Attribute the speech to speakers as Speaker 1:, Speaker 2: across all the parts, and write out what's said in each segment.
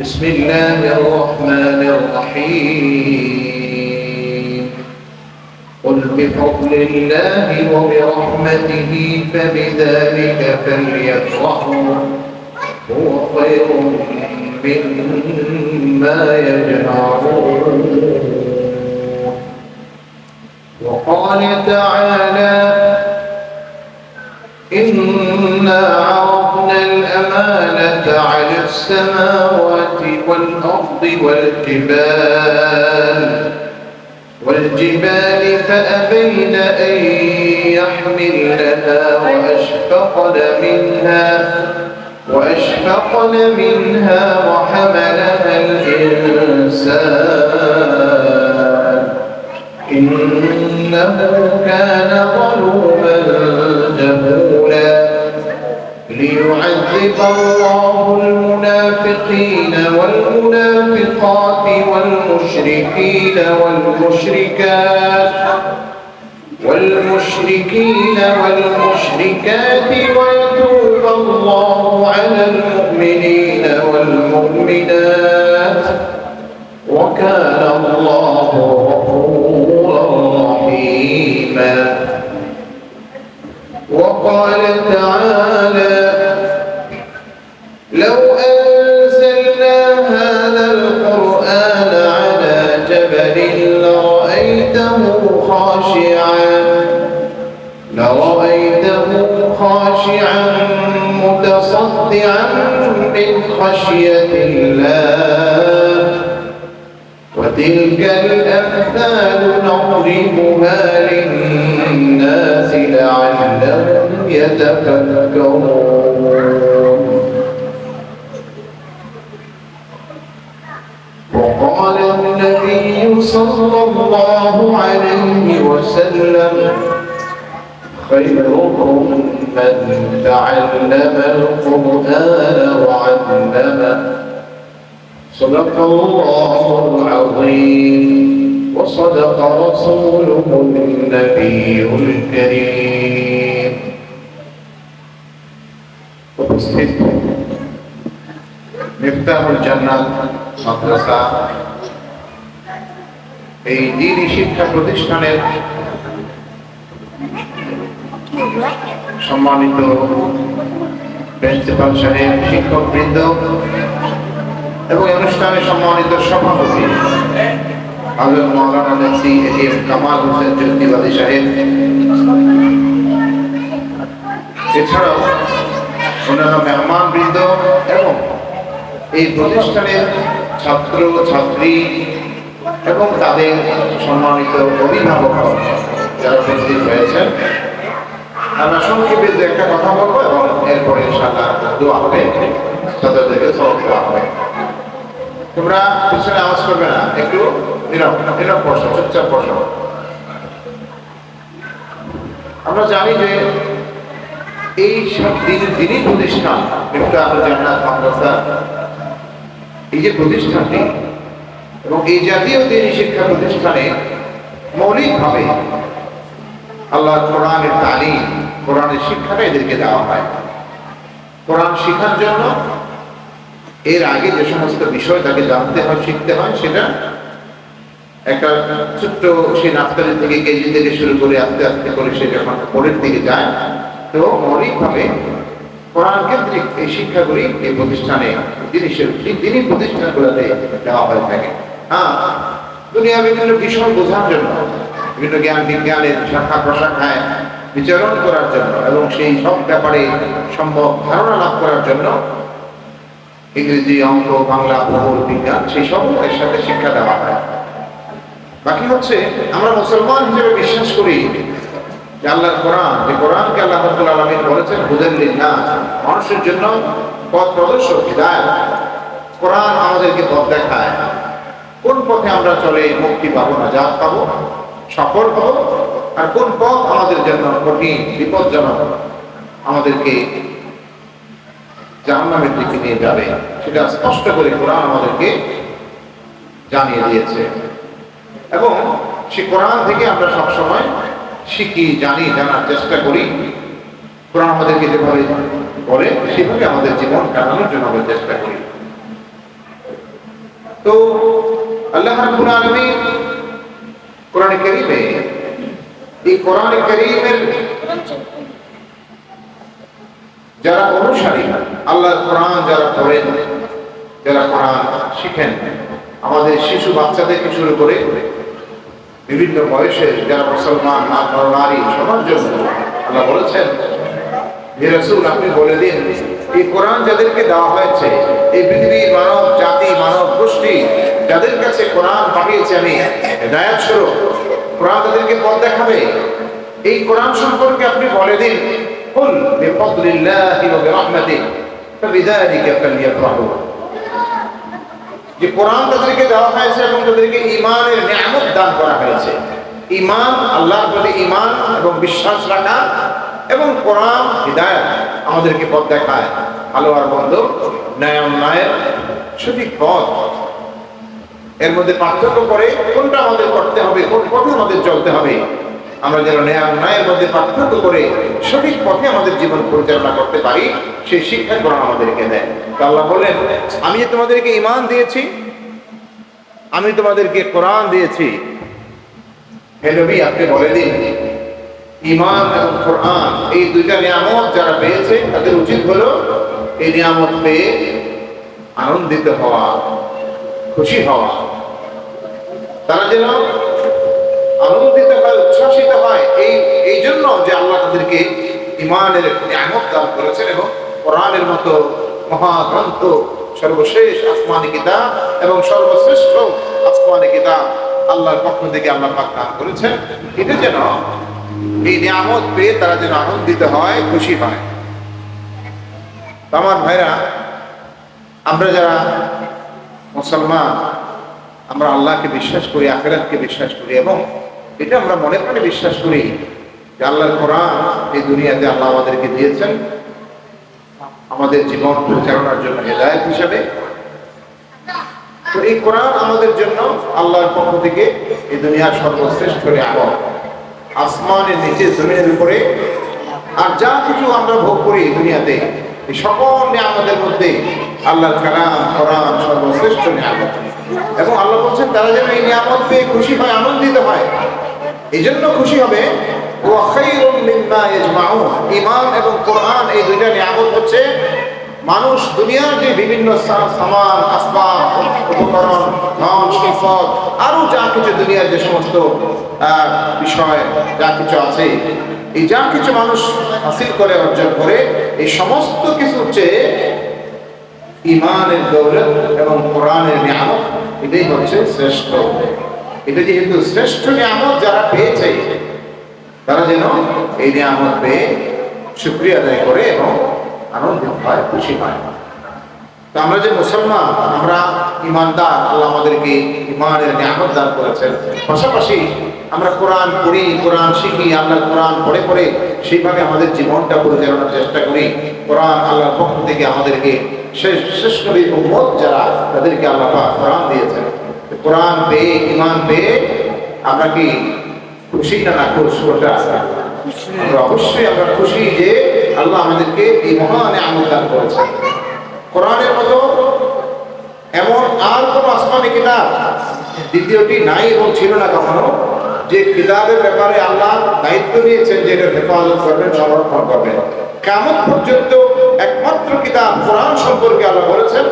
Speaker 1: بسم الله الرحمن الرحيم. قل بفضل الله وبرحمته فبذلك فليفرحوا. هو خير مما يجمعون. وقال تعالى إنا عرضنا الأمانة على السماوات والأرض والجبال والجبال فأبين أن يحملنها وأشفقن منها وأشفقن منها وحملها الإنسان. إنه كان ظلوما ليعذب الله المنافقين والمنافقات والمشركين والمشركات والمشركين والمشركات ويتوب الله على المؤمنين والمؤمنات وكان الله غفورا رحيما وقال تعالى خشية الله. وتلك الأمثال نضربها للناس لعلهم يتفكرون. وقال النبي صلى الله عليه وسلم خيركم من تعلم القرآن وعلمه صدق الله العظيم وصدق رسوله النبي الكريم উপস্থিত মিফতাহুল জান্নাত মাদ্রাসা এই দিনী শিক্ষা প্রতিষ্ঠানের সম্মানিত প্রিন্সিপাল সাহেব শিক্ষক বৃন্দ এবং অনুষ্ঠানে সম্মানিত সভাপতি আজম মৌলানা মুফতি এটিএম কামাল হোসেন জ্যোতিবাদী সাহেব। এছাড়াও অন্যান্য মেহমান বৃন্দ এবং এই প্রতিষ্ঠানের ছাত্র, ছাত্রী এবং তাদের সম্মানিত অভিভাবক যারা উপস্থিত হয়েছেন আমরা সংক্ষেপে দু একটা কথা বলব এবং এরপরে তোমরা পিছনে আওয়াজ করবে না, একটু বসো, চুপচাপ বসো। আমরা জানি যে এই সব দিন, দিনই প্রতিষ্ঠান জান্নাত, মাদ্রাসা, এই যে প্রতিষ্ঠানটি এবং এই জাতীয় দিনই শিক্ষা প্রতিষ্ঠানে মৌলিকভাবে আল্লাহ কোরআনের তালিম কোরআনের শিক্ষাটা এদেরকে দেওয়া হয়। কোরআন শেখার জন্য এর আগে যে সমস্ত বিষয় তাকে জানতে হয়, শিখতে হয়, সেটা একটা ছোট্ট সেই নাস্তারি থেকে কেজি থেকে শুরু করে আস্তে আস্তে করে সে যখন পরের দিকে যায়, তো মৌলিকভাবে কোরআন কেন্দ্রিক এই শিক্ষাগুলি এই প্রতিষ্ঠানে জিনিসের দিনই প্রতিষ্ঠানগুলোতে দেওয়া হয়ে থাকে। হ্যাঁ দুনিয়া বিভিন্ন বিষয় বোঝার জন্য, বিভিন্ন জ্ঞান বিজ্ঞানের শাখা প্রশাখায় বিচরণ করার জন্য এবং সেই সব ব্যাপারে সম্ভব ধারণা লাভ করার জন্য ইংরেজি, অঙ্ক, বাংলা, ভূগোল, বিজ্ঞান সেই সব এর সাথে শিক্ষা দেওয়া হয়। বাকি হচ্ছে আমরা মুসলমান হিসেবে বিশ্বাস করি যে আল্লাহর কোরআন, যে কোরআনকে আল্লাহ রাব্বুল আলামিন বলেছেন হুদাল্লিন না মানুষের জন্য পথ প্রদর্শক, হিদায়াত। কোরআন আমাদেরকে পথ দেখায়। কোন পথে আমরা চলে মুক্তি পাবো না যা পাবো, সফল হব আর কোন পথ আমাদের জন্য কঠিন, বিপজ্জনক আমাদেরকে জাহান্নামের দিকে নিয়ে যাবে, সেটা স্পষ্ট করে কোরআন আমাদেরকে জানিয়ে দিয়েছে। এবং সে কোরআন থেকে আমরা সবসময় শিখি, জানি, জানার চেষ্টা করি। কোরআন আমাদেরকে যেভাবে বলে, সেভাবে আমাদের জীবন কাটানোর জন্য আমরা চেষ্টা করি। তো আল্লাহ রাব্বুল আলামিন কোরআনে কারীমে এই কোরআনে কারীমের যারা অনুসারী, আল্লাহর কোরআন যারা পড়েন, যারা কোরআন শিখেন, আমাদের শিশু বাচ্চাদেরকে শুরু করে বিভিন্ন বয়সের যারা মুসলমান নারী, সবার জন্য আল্লাহ বলেছেন যে রসুল, আপনি বলে দিন, এই কোরআন যাদেরকে দেওয়া হয়েছে, এই পৃথিবীর মানব জাতি, মানব গোষ্ঠী, যাদের কাছে কোরআন পাঠিয়েছে আমি, হেদায়াত স্বরূপ কোরআন তাদেরকে পথ দেখাবে। এই কোরআন সম্পর্কে আপনি বলে দিন, কুল বিফদলিল্লাহি ওয়া বিরহমাতিহি, ফাবিযালিকা ফালইফরাহু যে কোরআন তাদেরকে দেওয়া হয়েছে এবং তাদেরকে ইমানের নিয়ামত দান করা হয়েছে। ইমান আল্লাহর প্রতি ইমান এবং বিশ্বাস রাখা এবং কোরআন হৃদায়ত আমাদেরকে পথ দেখায়। ভালো আর বন্ধ ন্যায় অন্যায়ের সঠিক পথ এর মধ্যে পার্থক্য করে কোনটা আমাদের করতে হবে, কোন পথে আমাদের চলতে হবে। আমরা যেন ন্যায় অন্যায়ের মধ্যে পার্থক্য করে সঠিক পথে আমাদের জীবন পরিচালনা করতে পারি, সেই শিক্ষা কোরআন আমাদেরকে দেয়। আল্লাহ বললেন, আমি যে তোমাদেরকে ইমান দিয়েছি, আমি তোমাদেরকে কোরআন দিয়েছি। হে নবী, আপনি বলে দিন, ইমান এবং কোরআন, এই দুইটা নিয়ামত যারা পেয়েছে, তাদের উচিত হলো এই নিয়ামত পেয়ে আনন্দিত হওয়া। খুশি হওয়া। তারা যেন আনন্দিত হয়, উচ্ছ্বাসিত হয়, এই এই জন্য যে আল্লাহ তাদেরকে ইমানের নিয়ামত দান করেছেন এবং কোরআনের মতো মহাগ্রন্থ, সর্বশেষ আসমানি কিতাব এবং সর্বশ্রেষ্ঠ আসমানি কিতাব আল্লাহর পক্ষ থেকে আল্লাহ পাক দান করেছেন। এটা যেন এই নিয়ামত পেয়ে তারা যেন আনন্দিত হয়, খুশি হয়। আমার ভাইরা, আমরা যারা মুসলমান, আমরা আল্লাহকে বিশ্বাস করি, আখেরাতকে বিশ্বাস করি এবং এটা আমরা মনে প্রাণে বিশ্বাস করি যে আল্লাহর কোরআন এই দুনিয়াতে আল্লাহ আমাদেরকে দিয়েছেন। আমাদের জীবন পরিচালনার জন্য হেদায়ত হিসাবে। তো এই কোরআন আমাদের জন্য আল্লাহর পক্ষ থেকে এই দুনিয়ার সর্বশ্রেষ্ঠ নিয়ামত। আসমানের নিচে জমিনের উপরে আর যা কিছু আমরা ভোগ করি দুনিয়াতে, এই সকল নিয়ামতের মধ্যে আল্লাহর কালাম, কোরআন সর্বশ্রেষ্ঠ নিয়ামত। এবং আল্লাহ বলছেন, তারা যেন এই নিয়ামত পেয়ে খুশি হয়, আনন্দিত হয়। এই জন্য খুশি হবে মিম্মা এবং কোরআন এই দুইটা নিয়ামত হচ্ছে মানুষ দুনিয়ার যে বিভিন্ন সামান, আসবাব, উপকরণ, ধন, সম্পদ আরও যা কিছু দুনিয়ার যে সমস্ত বিষয়, যা কিছু আছে, এই যা কিছু মানুষ হাসিল করে, অর্জন করে, এই সমস্ত কিছু হচ্ছে ইমানের দৌলত এবং কোরআনের নিয়ামত, এটাই হচ্ছে শ্রেষ্ঠ। এটা যেহেতু শ্রেষ্ঠ নিয়ামত যারা পেয়েছে, তারা যেন এই নিয়ামত পেয়ে শুক্রিয়া আদায় করে এবং আনন্দিত হয় খুশি হয় তো আমরা যে মুসলমান, আমরা ইমানদার আল্লাহ আমাদেরকে ইমানের নিয়ামত দান করেছেন। পাশাপাশি আমরা কোরআন পড়ি, কোরআন শিখি আল্লাহ কোরআন পড়ে পড়ে সেইভাবে আমাদের জীবনটা পরিচালনার চেষ্টা করি। কোরআন আল্লাহর পক্ষ থেকে আমাদেরকে শেষ শেষ উম্মত যারা, তাদেরকে আল্লাহ কোরআন দিয়েছেন। কোরআন পেয়ে ইমান পেয়ে আমরা কি খুশি না না খুশ? আমরা অবশ্যই আমরা খুশি যে আল্লাহ আমাদেরকে এই মহান আমল দান কোরআনের মতো এমন আর কোনো আসমানি কিতাব দ্বিতীয়টি নাই এবং ছিল না কখনো, যে কিতাবের ব্যাপারে আল্লাহ দায়িত্ব নিয়েছেন যে এটা হেফাজত করবেন সংরক্ষণ করবেন। কেমন পর্যন্ত একমাত্র কিতাব কোরআন সম্পর্কে আল্লাহ বলেছেন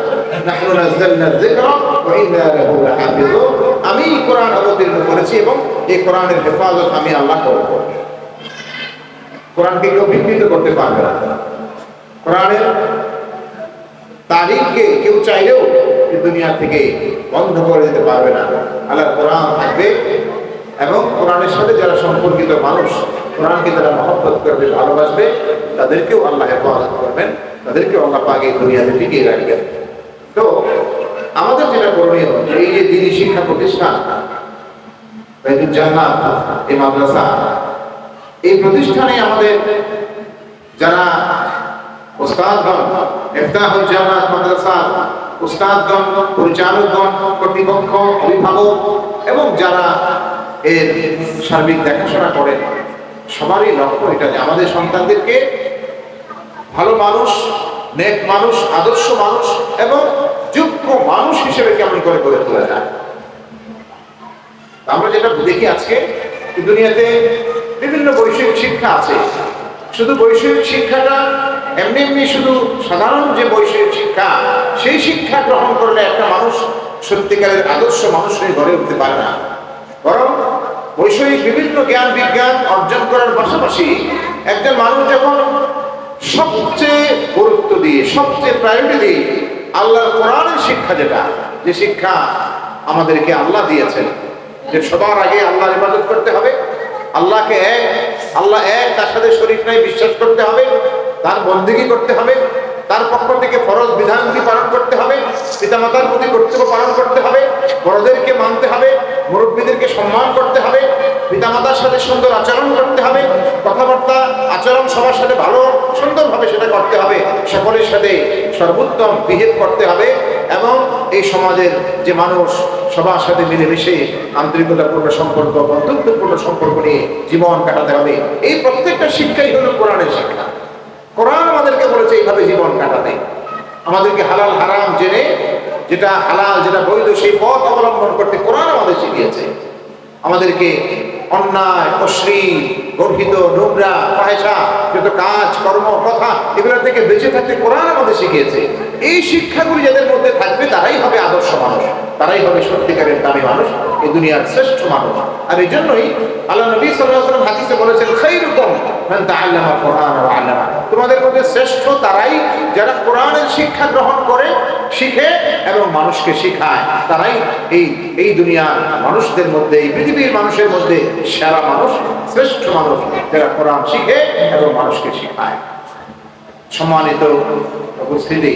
Speaker 1: আমি কোরআন অবতীর্ণ করেছি এবং এই কোরআনের হেফাজত আমি আল্লাহ করব। কোরআনকে কেউ বিকৃত করতে পারবে না। কোরআনের তারিখকে কেউ চাইলেও এই দুনিয়া থেকে বন্ধ করে দিতে পারবে না। আল্লাহ কোরআন থাকবে এবং কোরআনের সাথে যারা সম্পর্কিত মানুষ কোরআনকে যারা মহব্বত করবে, ভালোবাসবে, তাদেরকেও আল্লাহ হেফাজত করবেন, তাদেরকেও আল্লাহ পাকে দুনিয়াতে টিকিয়ে রাখবেন। তো, আমাদের যেটা করণীয়, এই যে দিনী শিক্ষা প্রতিষ্ঠান এই মাদ্রাসা, এই প্রতিষ্ঠানে আমাদের যারা উস্তাদগণ ইফতাহুল জান্নাত মাদ্রাসা, উস্তাদগণ, পরিচালকগণ, কর্তৃপক্ষ, অভিভাবক, এবং যারা এর সার্বিক দেখাশোনা করেন সবারই লক্ষ্য এটা যে আমাদের সন্তানদেরকে ভালো মানুষ, নেক মানুষ, আদর্শ মানুষ এবং যোগ্য মানুষ হিসেবে কেমন করে গড়ে তোলা যায়। আমরা যেটা দেখি আজকে দুনিয়াতে বিভিন্ন বৈষয়িক শিক্ষা আছে। শুধু বৈষয়িক শিক্ষাটা এমনি এমনি শুধু সাধারণ যে বৈষয়িক শিক্ষা, সেই শিক্ষা গ্রহণ করলে একটা মানুষ সত্যিকারের আদর্শ মানুষ হয়ে গড়ে উঠতে পারে না। বরং বৈষয়িক বিভিন্ন জ্ঞান বিজ্ঞান অর্জন করার পাশাপাশি একজন মানুষ যখন সবচেয়ে গুরুত্ব দিয়ে, সবচেয়ে প্রায়োরিটি দিয়ে আল্লাহর কোরআনের শিক্ষা যেটা, যে শিক্ষা আমাদেরকে আল্লাহ দিয়েছেন, যে সবার আগে আল্লাহর ইবাদত করতে হবে, আল্লাহকে এক, আল্লাহ এক, তার সাথে শরীর নাই, বিশ্বাস করতে হবে, তার বন্দিগি করতে হবে, তার পক্ষ থেকে ফরজ বিধানটি পালন করতে হবে, পিতামাতার প্রতি কর্তব্য পালন করতে হবে, বড়দেরকে মানতে হবে মুরব্বীদেরকে সম্মান করতে হবে, পিতামাতার সাথে সুন্দর আচরণ করতে হবে, কথাবার্তা, আচরণ সবার সাথে ভালো, সুন্দরভাবে সেটা করতে হবে, সকলের সাথে সর্বোত্তম বিহেভ করতে হবে এবং এই সমাজের যে মানুষ সবার সাথে মিলেমিশে আন্তরিকতাপূর্ণ সম্পর্ক, বন্ধুত্বপূর্ণ সম্পর্ক নিয়ে জীবন কাটাতে হবে। এই প্রত্যেকটা শিক্ষাই হলো কোরআনের শিক্ষা। কোরআন আমাদেরকে বলেছে এইভাবে জীবন কাটাতে। আমাদেরকে হালাল, হারাম জেনে যেটা হালাল, যেটা বৈধ, সেই পথ অবলম্বন করতে কোরআন আমাদের শিখিয়েছে। আমাদেরকে অন্যায়, অশ্লীল, গর্হিত, নোংরা পয়সা যত কাজ, কর্ম কথা এগুলো থেকে বেঁচে থাকতে কোরআন আমাদের শিখিয়েছে। এই শিক্ষাগুলি যাদের মধ্যে থাকবে, তারাই হবে আদর্শ মানুষ। তারাই হবে সত্যিকারের দামি মানুষ, এই দুনিয়ার শ্রেষ্ঠ মানুষ। আর এই জন্যই আল্লাহ নবী আলাইহি হাদিসে বলেছেন, খাইরুকুম মান তাআল্লামা কোরআন আল্লামা। তোমাদের মধ্যে শ্রেষ্ঠ তারাই যারা কোরআনের শিক্ষা গ্রহণ করে, শিখে এবং মানুষকে শিখায়, তারাই এই এই দুনিয়ার মানুষদের মধ্যে, এই পৃথিবীর মানুষের মধ্যে সেরা মানুষ, শ্রেষ্ঠ মানুষ যারা কোরআন শিখে এবং মানুষকে শেখায়। সম্মানিত উপস্থিতি,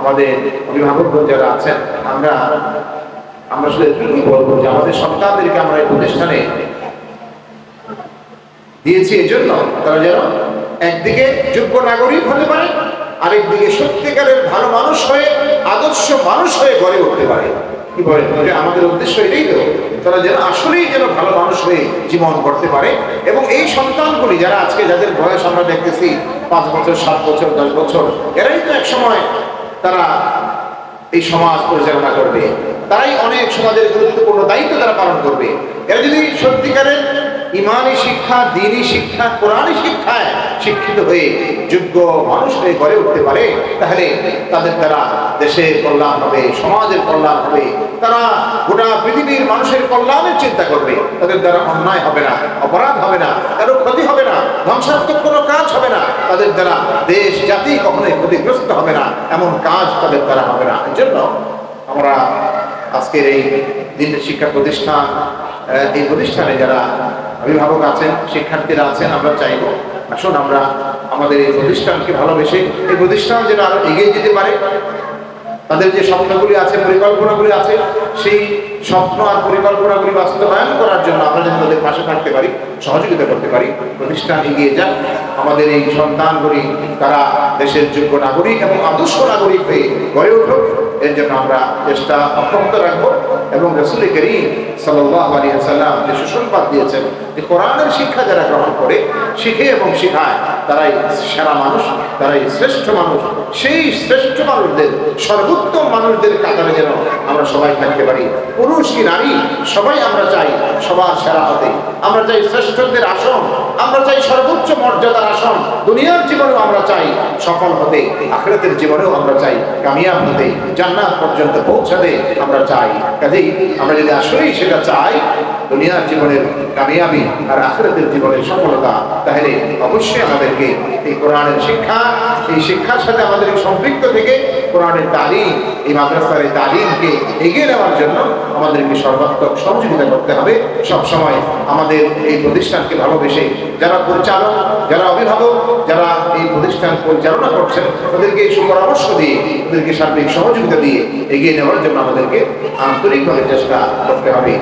Speaker 1: আমাদের অভিভাবক যারা আছেন, আমরা আমরা শুধু এটুকুই বলব যে আমাদের সন্তানদেরকে আমরা এই প্রতিষ্ঠানে দিয়েছি এই জন্য তারা যেন একদিকে যোগ্য নাগরিক হতে পারে, আরেকদিকে সত্যিকারের ভালো মানুষ হয়ে, আদর্শ মানুষ হয়ে গড়ে উঠতে পারে। কি বলে? আমাদের উদ্দেশ্য এটাই তো, তারা যেন আসলেই যেন ভালো মানুষ হয়ে জীবন করতে পারে। এবং এই সন্তানগুলি যারা আজকে যাদের বয়স আমরা দেখতেছি, পাঁচ বছর, সাত বছর, দশ বছর, এরাই তো এক সময় তারা এই সমাজ পরিচালনা করবে। তারাই অনেক সমাজের গুরুত্বপূর্ণ দায়িত্ব তারা পালন করবে। এরা যদি সত্যিকারের ইমানি শিক্ষা, দিনী শিক্ষা, কোরআনী শিক্ষায় শিক্ষিত হয়ে যোগ্য মানুষ হয়ে গড়ে উঠতে পারে, তাহলে তাদের দ্বারা দেশের কল্যাণ হবে, সমাজের কল্যাণ হবে। তারা গোটা পৃথিবীর মানুষের কল্যাণের চিন্তা করবে। তাদের দ্বারা অন্যায় হবে না, অপরাধ হবে না, কারও ক্ষতি হবে না, ধ্বংসাত্মক কোনো কাজ হবে না। তাদের দ্বারা দেশ, জাতি কখনোই ক্ষতিগ্রস্ত হবে না, এমন কাজ তাদের দ্বারা হবে না। এই জন্য আমরা আজকের এই দিনের শিক্ষা প্রতিষ্ঠান এই প্রতিষ্ঠানে যারা অভিভাবক আছেন, শিক্ষার্থীরা আছেন, আমরা চাইব। আসুন আমরা আমাদের এই প্রতিষ্ঠানকে ভালোবেসে, এই প্রতিষ্ঠান যেন আরও এগিয়ে যেতে পারে। তাদের যে স্বপ্নগুলি আছে, পরিকল্পনাগুলি আছে, সেই স্বপ্ন আর পরিকল্পনাগুলি বাস্তবায়ন করার জন্য আমরা যেন তাদের পাশে থাকতে পারি, সহযোগিতা করতে পারি। প্রতিষ্ঠান এগিয়ে যাক। আমাদের এই সন্তানগুলি তারা দেশের যোগ্য নাগরিক এবং আদর্শ নাগরিক হয়ে গড়ে উঠুক। এর জন্য আমরা চেষ্টা অব্যাহত রাখব এবং রসুল করিম সাল্লাহ আলী সাল্লাম যে সুসংবাদ দিয়েছেন যে কোরআনের শিক্ষা যারা গ্রহণ করে, শিখে এবং শিখায়, তারাই সেরা মানুষ, তারাই শ্রেষ্ঠ মানুষ। সেই শ্রেষ্ঠ মানুষদের, সর্বোত্তম মানুষদের কাতারে যেন আমরা সবাই থাকতে পারি পুরুষ কি নারী, সবাই আমরা চাই সবার সেরা হতে আমরা চাই শ্রেষ্ঠত্বের আসন, আমরা চাই সর্বোচ্চ মর্যাদার আসন। দুনিয়ার জীবনেও আমরা চাই সফল হতে আখড়াতের জীবনেও আমরা চাই কামিয়াব হতে, জান্নাত পর্যন্ত পৌঁছাতে আমরা চাই। কাজেই আমরা যদি আসলেই সেটা চাই দুনিয়ার জীবনের কামিয়াবি আর আখেরাতের জীবনের সফলতা, তাহলে অবশ্যই আমাদেরকে এই কোরআনের শিক্ষা, এই শিক্ষার সাথে আমাদের সম্পৃক্ত থেকে কোরআনের তালিম, এই মাদ্রাসার এই তালিমকে এগিয়ে নেওয়ার জন্য আমাদেরকে সর্বাত্মক সহযোগিতা করতে হবে। সব সময় আমাদের এই প্রতিষ্ঠানকে ভালোবেসে যারা পরিচালক, যারা অভিভাবক, যারা এই প্রতিষ্ঠান পরিচালনা করছেন, তাদেরকে সুপরামর্শ দিয়ে, তাদেরকে সার্বিক সহযোগিতা দিয়ে এগিয়ে নেওয়ার জন্য আমাদেরকে আন্তরিকভাবে চেষ্টা করতে হবে।